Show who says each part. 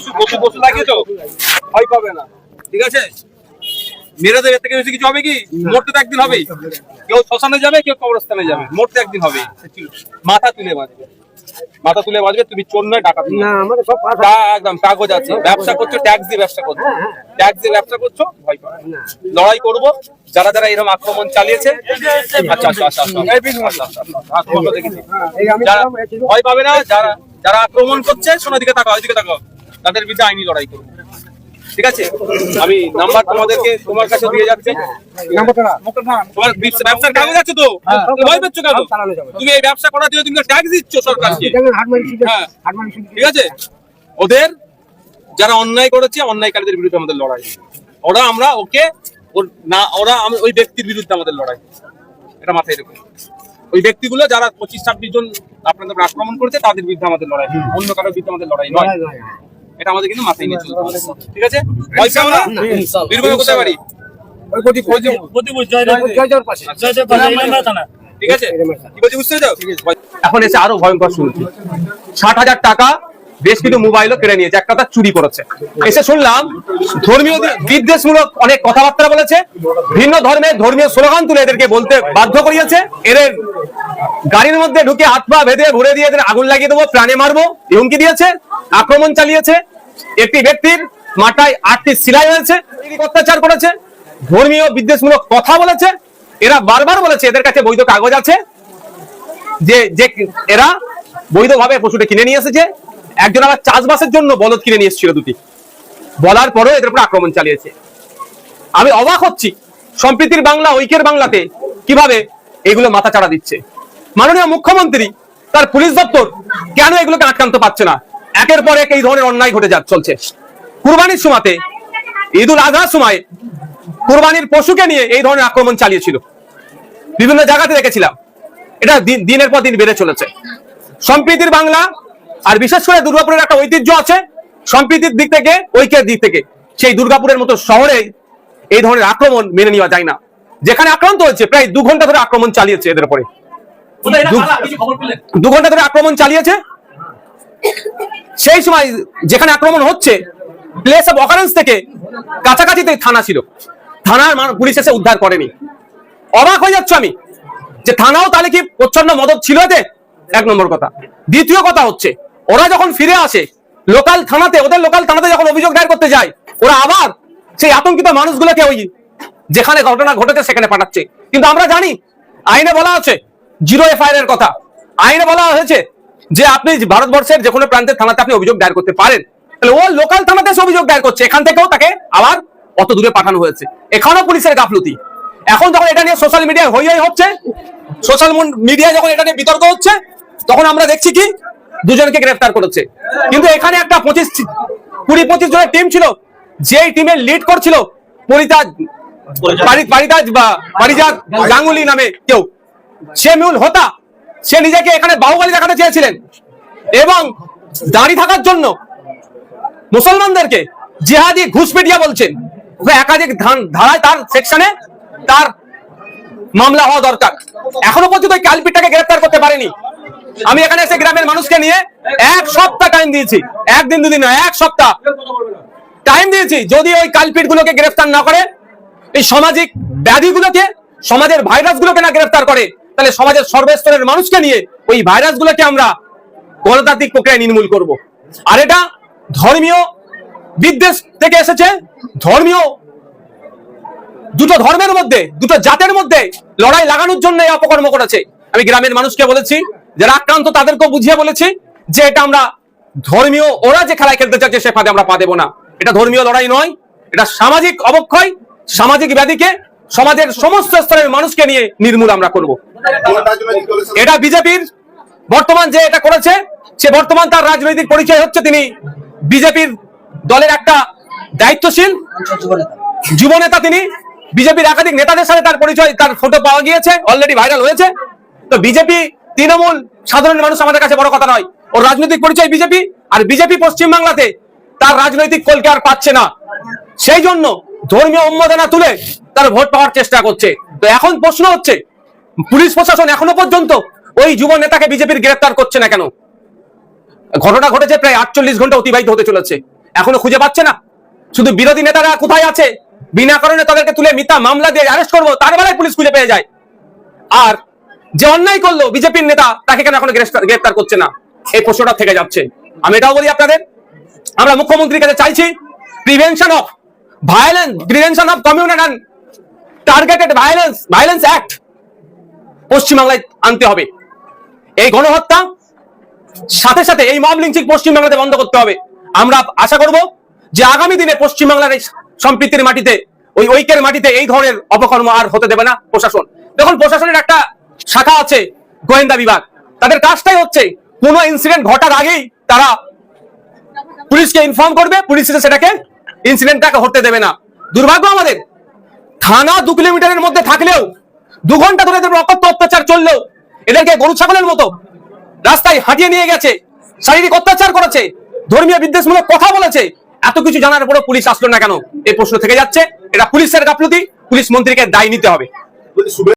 Speaker 1: পশু পশু পশু লাগিয়েছো ভয় পাবে না ঠিক আছে মেরে দেবে থেকে বেশি কিছু হবে কি মরতে তো একদিন হবেই কেউ শ্মশানে যাবে কেউ কবরস্থানে যাবে মরতে একদিন হবে মাথা তুলে বাঁচবে মাথা তুলে বাঁচবে তুমি চোর নয় টাকা
Speaker 2: না আমাদের সব
Speaker 1: একদম কাগজ আছে ব্যবসা করছ ট্যাক্স দিয়ে ব্যবসা করছ ট্যাক্স দিয়ে ব্যবসা করছ ভয় পাবে লড়াই করব যারা যারা এরকম আক্রমণ চালিয়েছে আচ্ছা আচ্ছা আচ্ছা আচ্ছা আচ্ছা, আচ্ছা, আচ্ছা। ভয় পাবে না যারা যারা আক্রমণ করছে শোনো দিকে তাকাও ওইদিকে তাকাও তাদের বিরুদ্ধে আইনি লড়াই করব। ঠিক আছে? আমি নাম্বার তোমাদেরকে তোমার কাছে দিয়ে যাচ্ছি। তোমার ব্যবসার কাগজ আছে তো? তুমি ভয় পাচ্ছ কেন?
Speaker 2: সব চালানো যাবে।
Speaker 1: তুমি এই ব্যবসা করার জন্য তুমি ট্যাক্স দিচ্ছ সরকারকে।
Speaker 2: দেখেন হাটমারি শুধু
Speaker 1: হ্যাঁ। ঠিক আছে? ওদের যারা অন্যায় করেছে অন্যায়কারীদের বিরুদ্ধে আমাদের লড়াই। ওরা আমরা ওকে ওর না ওরা ওই ব্যক্তির বিরুদ্ধে আমাদের লড়াই। এটা মাথায় রেখো। ওই ব্যক্তিগুলো যারা পঁচিশ ছাব্বিশ জন আপনাদের আক্রমণ করেছে তাদের বিরুদ্ধে আমাদের লড়াই। অন্য কারোর বিরুদ্ধে আমাদের লড়াই নয়। এটা আমাদের কিন্তু মাথায় নিয়ে চলতে হবে। ঠিক আছে? বীরভূমে কোথায় বাড়ি?
Speaker 2: ওই প্রতি প্রতি
Speaker 3: প্রতিবুজ জয়দেব
Speaker 2: জয় জয়ের পাশে।
Speaker 3: জয়দেব পাশে। ইলামবাড়া থানা।
Speaker 1: ঠিক আছে? কি বলছি বুঝতে পেরেছ? এখন এসে আরও ভয়ঙ্কর শুনছি ষাট হাজার টাকা বেশ কিছু মোবাইলও কেড়ে নিয়েছে। একটা তার চুরি করেছে এসে শুনলাম ধর্মীয় বিদ্বেষমূলক অনেক কথাবার্তা বলেছে। ভিন্ন ধর্মের ধর্মীয় স্লোগান তুলে এদেরকে বলতে বাধ্য করিয়েছে। এদের গাড়ির মধ্যে ঢুকে হাত পা বেঁধে ভরে দিয়ে আগুন লাগিয়ে দেবো, প্রাণে মারবো, হুমকি দিয়েছে, আক্রমণ চালিয়েছে। একটি ব্যক্তির মাথায় আটটি সিলাই হয়েছে অত্যাচার করেছে, ধর্মীয় বিদ্বেষমূলক কথা বলেছে, এরা বারবার বলেছে এদের কাছে বৈধ কাগজ আছে, যে যে এরা বৈধভাবে পশুটা কিনে নিয়ে এসেছে, একজন আবার চাষবাসের জন্য বলদ কিনে নিয়ে এসেছিল দুটি। বলার পরেও এদের উপর আক্রমণ চালিয়েছে। আমি অবাক হচ্ছি, সম্প্রীতির বাংলা, ঐক্যের বাংলাতে কীভাবে এগুলো মাথা চাড়া দিচ্ছে। মাননীয় মুখ্যমন্ত্রী, তার পুলিশ দপ্তর কেন এগুলোকে আটকান্ত পাচ্ছে না? একের পর এক এই ধরনের অন্যায় ঘটে যা চলছে। কুরবানির সময়তে ঈদ উল আজহার সময় কুরবানির পশুকে নিয়ে এই ধরনের আক্রমণ চালিয়েছিল। বিভিন্ন জায়গাতে দেখেছিলাম। এটা দিন- দিনের পর দিন বেড়ে চলেছে। সম্প্রীতির বাংলা, আর বিশেষ করে দুর্গাপুরের একটা ঐতিহ্য আছে, সম্প্রীতির দিক থেকে, ঐক্যের দিক থেকে, সেই দুর্গাপুরের মতো শহরে এই ধরনের আক্রমণ মেনে নেওয়া যায় না। যেখানে আক্রান্ত হয়েছে প্রায় দু ঘণ্টা ধরে আক্রমণ চালিয়েছে এদের উপরে। দু- ঘণ্টা ধরে আক্রমণ চালিয়েছে। সেই সময় যেখানে আক্রমণ হচ্ছে প্লেস অফ অকারেন্স থেকে কাছাকাছিতে থানা ছিল। থানার পুলিশ এসে উদ্ধার করেনি। অবাক হয়ে যাচ্ছ আমি যে থানাও তাহলে কি প্রচ্ছন্ন মদত ছিল এতে? এক নম্বর কথা। দ্বিতীয় কথা হচ্ছে ওরা যখন ফিরে আসে লোকাল থানাতে ওদের লোকাল থানাতে যখন অভিযোগ দায়ের করতে যায় ওরা আবার সেই আতঙ্কিত মানুষগুলোকে ওই যেখানে ঘটনা ঘটেছে সেখানে পাঠাচ্ছে। কিন্তু আমরা জানি, আইনে বলা আছে, জিরো এফআইআর এর কথা। আইনে বলা হয়েছে যে আপনি ভারতবর্ষের যে কোনো প্রান্তের থানাতে আপনি অভিযোগ দায়ের করতে পারেন। তাহলে ও লোকাল থানাতে এসে অভিযোগ দায়ের করছে। এখান থেকেও তাকে আবার অত দূরে পাঠানো হয়েছে। এখানেও পুলিশের গাফলতি। এখন যখন এটা নিয়ে সোশ্যাল মিডিয়ায় হই হই হচ্ছে সোশ্যাল মিডিয়ায় যখন এটা নিয়ে বিতর্ক হচ্ছে, তখন আমরা দেখছি কি, দুজনকে গ্রেফতার করেছে। কিন্তু এখানে একটা পঁচিশ, কুড়ি, পঁচিশ জনের টিম ছিল। যেই টিমের লিড করছিল পরিতাজ পারি- পারিতাজ বা পারিজাত গাঙ্গুলি নামে কেউ। সে মূল হোতা। সে নিজেকে এখানে বাহুবলী দেখাতে চেয়েছিলেন। এবং দাঁড়িয়ে থাকার জন্য মুসলমানদেরকে জিহাদি ঘুষপেটিয়া বলছেন। একাধিক ধারায় তার সেকশনে তার মামলা হওয়া দরকার। এখনও পর্যন্ত ওই গ্রেফতার করতে পারেনি। আমি এখানে এসে গ্রামের মানুষকে নিয়ে এক সপ্তাহ টাইম দিয়েছি। একদিন দুদিন নয়, এক সপ্তাহ। টাইম দিয়েছি। যদি ওই কালপিট গুলোকে গ্রেফতার না করে এই সামাজিক ব্যাধিগুলোকে, সমাজের ভাইরাস গুলোকে না গ্রেফতার করে, তাহলে সমাজের সর্বস্তরের মানুষকে নিয়ে ওই ভাইরাস গুলোকে আমরা গণতান্ত্রিক প্রক্রিয়ায় নির্মূল করব। আর এটা ধর্মীয় বিদ্বেষ থেকে এসেছে। ধর্মীয় দুটো ধর্মের মধ্যে, দুটো জাতের মধ্যে লড়াই লাগানোর জন্য এই অপকর্ম করেছে আমি গ্রামের মানুষকে বলেছি, যারা আক্রান্ত তাদেরকেও বুঝিয়ে বলেছি যে এটা আমরা ধর্মীয়, ওরা যে খেলায় খেলতে চাচ্ছে সে ফাঁদে আমরা পা দেবো না। এটা ধর্মীয় লড়াই নয়, এটা সামাজিক অবক্ষয়। সামাজিক ব্যাধিকে সমাজের সমস্ত স্তরের মানুষকে নিয়ে নির্মূল আমরা করব। এটা বিজেপির বর্তমান যে এটা করেছে, সে বর্তমান তার রাজনৈতিক পরিচয় হচ্ছে তিনি বিজেপির দলের একটা দায়িত্বশীল যুব নেতা তিনি। বিজেপির একাধিক নেতাদের সাথে তার পরিচয়, তার ফটো পাওয়া গিয়েছে অলরেডি ভাইরাল হয়েছে। তো বিজেপি তৃণমূল সাধারণ মানুষ আমাদের কাছে বড় কথা নয়। ওর রাজনৈতিক পরিচয় বিজেপি, আর বিজেপি পশ্চিমবাংলাতে তার রাজনৈতিক কলকে আর পাচ্ছে না। সেই জন্য ধর্মীয় উন্মাদনা তুলে তার ভোট পাওয়ার চেষ্টা করছে। তো এখন প্রশ্ন হচ্ছে, পুলিশ প্রশাসন এখনও পর্যন্ত ওই যুব নেতাকে বিজেপির গ্রেফতার করছে না কেন? ঘটনা ঘটেছে প্রায় আটচল্লিশ ঘণ্টা অতিবাহিত হতে চলেছে। এখনও খুঁজে পাচ্ছে না। শুধু বিরোধী নেতারা কোথায় আছে? বিনা কারণে তাদেরকে তুলে মিথ্যা মামলা দিয়ে অ্যারেস্ট করব, তার বেলায় পুলিশ খুঁজে পেয়ে যায়। আর যে অন্যায় করল বিজেপির নেতা, তাকে কেন এখনও গ্রেফতার গ্রেফতার করছে না? এই প্রশ্নটা থেকে যাচ্ছে। আমি এটাও বলি আপনাদের, আমরা মুখ্যমন্ত্রীর কাছে চাইছি prevention of violence prevention of communal and targeted violence violence act পশ্চিমবাংলায় আনতে হবে। এই গণহত্যা, সাথে সাথে এই মব লিঞ্চিং পশ্চিমবাংলাতে বন্ধ করতে হবে। আমরা আশা করব যে আগামী দিনে পশ্চিমবাংলার এই সম্প্রীতির মাটিতে, ওই ঐক্যের মাটিতে এই ধরনের অপকর্ম আর হতে দেবে না প্রশাসন। দেখুন, প্রশাসনের একটা শাখা আছে, গোয়েন্দা বিভাগ। তাদের কাজটাই হচ্ছে, কোনো ইনসিডেন্ট ঘটার আগেই তারা পুলিশকে ইনফর্ম করবে, পুলিশ এসে ইনসিডেন্টটাকে হতে দেবে না। দুর্ভাগ্য আমাদের। থানা দু কিলোমিটারের মধ্যে থাকলেও দু ঘণ্টা ধরে এদের অকথ্য অত্যাচার চললেও এদেরকে গরু ছাগলের মতো রাস্তায় হাঁটিয়ে নিয়ে গেছে, শারীরিক অত্যাচার করেছে, ধর্মীয় বিদ্বেষমূলক কথা বলেছে, এত কিছু জানার পরও পুলিশ আসলো না কেন? এই প্রশ্ন থেকে যাচ্ছে। এটা পুলিশের গাফলতি, পুলিশ মন্ত্রীকে দায় নিতে হবে।